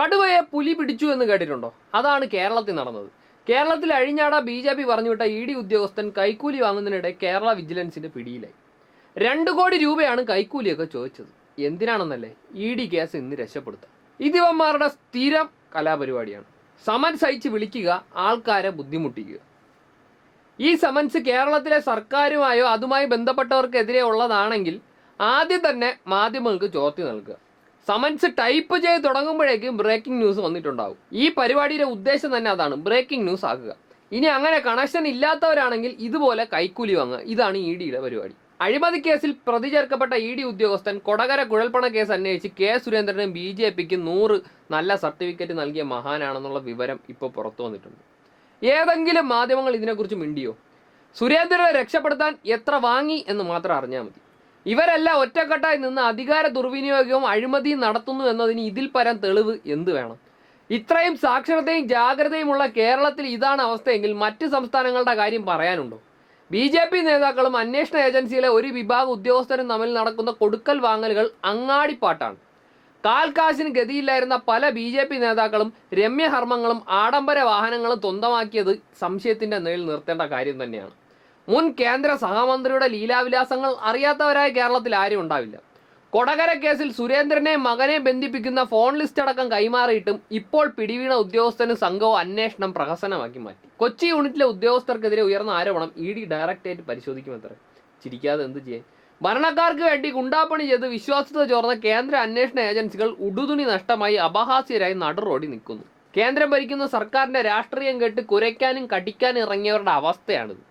കടുവയെ പുലി പിടിച്ചു എന്ന് കേട്ടിട്ടുണ്ടോ? അതാണ് കേരളത്തിൽ നടന്നത്. കേരളത്തിൽ അഴിഞ്ഞാട ബി ജെ പി പറഞ്ഞുവിട്ട ഇ ഡി ഉദ്യോഗസ്ഥൻ കൈക്കൂലി വാങ്ങുന്നതിനിടെ കേരള വിജിലൻസിന്റെ പിടിയിലായി. രണ്ട് കോടി രൂപയാണ് കൈക്കൂലിയൊക്കെ ചോദിച്ചത്. എന്തിനാണെന്നല്ലേ ഇ ഡി കേസ് ഇന്ന് രക്ഷപ്പെടുത്താം ഇതിവന്മാരുടെ സ്ഥിരം കലാപരിപാടിയാണ്. സമൻസ് അയച്ച് വിളിക്കുക ആൾക്കാരെ ബുദ്ധിമുട്ടിക്കുക. ഈ സമൻസ് കേരളത്തിലെ സർക്കാരുമായോ അതുമായി ബന്ധപ്പെട്ടവർക്കെതിരെ ഉള്ളതാണെങ്കിൽ ആദ്യം തന്നെ മാധ്യമങ്ങൾക്ക് ചോദ്യം നൽകുക. സമൻസ് ടൈപ്പ് ചെയ്ത് തുടങ്ങുമ്പോഴേക്കും ബ്രേക്കിംഗ് ന്യൂസ് വന്നിട്ടുണ്ടാവും. ഈ പരിപാടിയുടെ ഉദ്ദേശം തന്നെ അതാണ് ബ്രേക്കിംഗ് ന്യൂസ് ആക്കുക. ഇനി അങ്ങനെ കണക്ഷൻ ഇല്ലാത്തവരാണെങ്കിൽ ഇതുപോലെ കൈക്കൂലി വാങ്ങുക. ഇതാണ് ഇ ഡിയുടെ പരിപാടി. അഴിമതി കേസിൽ പ്രതി ചേർക്കപ്പെട്ട ഇ ഡി ഉദ്യോഗസ്ഥൻ കൊടകര കുഴൽപ്പണ കേസ് അന്വേഷിച്ച് കെ സുരേന്ദ്രനും ബി ജെ പിക്ക് നൂറ് നല്ല സർട്ടിഫിക്കറ്റ് നൽകിയ മഹാനാണെന്നുള്ള വിവരം ഇപ്പോൾ പുറത്തു വന്നിട്ടുണ്ട്. ഏതെങ്കിലും മാധ്യമങ്ങൾ ഇതിനെക്കുറിച്ച് മിണ്ടിയോ? സുരേന്ദ്രനെ രക്ഷപ്പെടുത്താൻ എത്ര വാങ്ങി എന്ന് മാത്രം അറിഞ്ഞാൽ മതി. ഇവരെല്ലാം ഒറ്റക്കെട്ടായി നിന്ന് അധികാര ദുർവിനിയോഗവും അഴിമതിയും നടത്തുന്നു എന്നതിന് ഇതിൽ പരം തെളിവ് എന്ത് വേണം? ഇത്രയും സാക്ഷരതയും ജാഗ്രതയുമുള്ള കേരളത്തിൽ ഇതാണ് അവസ്ഥയെങ്കിൽ മറ്റ് സംസ്ഥാനങ്ങളുടെ കാര്യം പറയാനുണ്ടോ? ബി ജെ പി നേതാക്കളും അന്വേഷണ ഏജൻസിയിലെ ഒരു വിഭാഗം ഉദ്യോഗസ്ഥരും തമ്മിൽ നടക്കുന്ന കൊടുക്കൽ വാങ്ങലുകൾ അങ്ങാടിപ്പാട്ടാണ്. കാൽക്കാശിന് ഗതിയില്ലായിരുന്ന പല ബി ജെ പി നേതാക്കളും രമ്യഹർമ്മങ്ങളും ആഡംബര വാഹനങ്ങളും സ്വന്തമാക്കിയത് സംശയത്തിന്റെ നിലയിൽ നിർത്തേണ്ട കാര്യം തന്നെയാണ്. മുൻ കേന്ദ്ര സഹമന്ത്രിയുടെ ലീലാവിലാസങ്ങൾ അറിയാത്തവരായ കേരളത്തിൽ ആരും ഉണ്ടാവില്ല. കൊടകര കേസിൽ സുരേന്ദ്രനെ മകനെ ബന്ധിപ്പിക്കുന്ന ഫോൺ ലിസ്റ്റ് അടക്കം കൈമാറിയിട്ടും ഇപ്പോൾ പിടിവീണ ഉദ്യോഗസ്ഥന് സംഘവും അന്വേഷണം പ്രഹസനമാക്കി മാറ്റി. കൊച്ചി യൂണിറ്റിലെ ഉദ്യോഗസ്ഥർക്കെതിരെ ഉയർന്ന ആരോപണം ഇ ഡി ഡയറക്ടറേറ്റ് പരിശോധിക്കുമത്രേ ചിരിക്കാതെ എന്ത് ചെയ്യാൻ ഭരണക്കാർക്ക് വേണ്ടി ഗുണ്ടാപ്പണി ചെയ്ത് വിശ്വാസ്യത ചോർന്ന കേന്ദ്ര അന്വേഷണ ഏജൻസികൾ ഉടുതുണി നഷ്ടമായി അപഹാസ്യരായി നടുറോടി നിൽക്കുന്നു. കേന്ദ്രം ഭരിക്കുന്ന സർക്കാരിന്റെ രാഷ്ട്രീയം കേട്ട് കുരയ്ക്കാനും കടിക്കാനും ഇറങ്ങിയവരുടെ അവസ്ഥയാണിത്.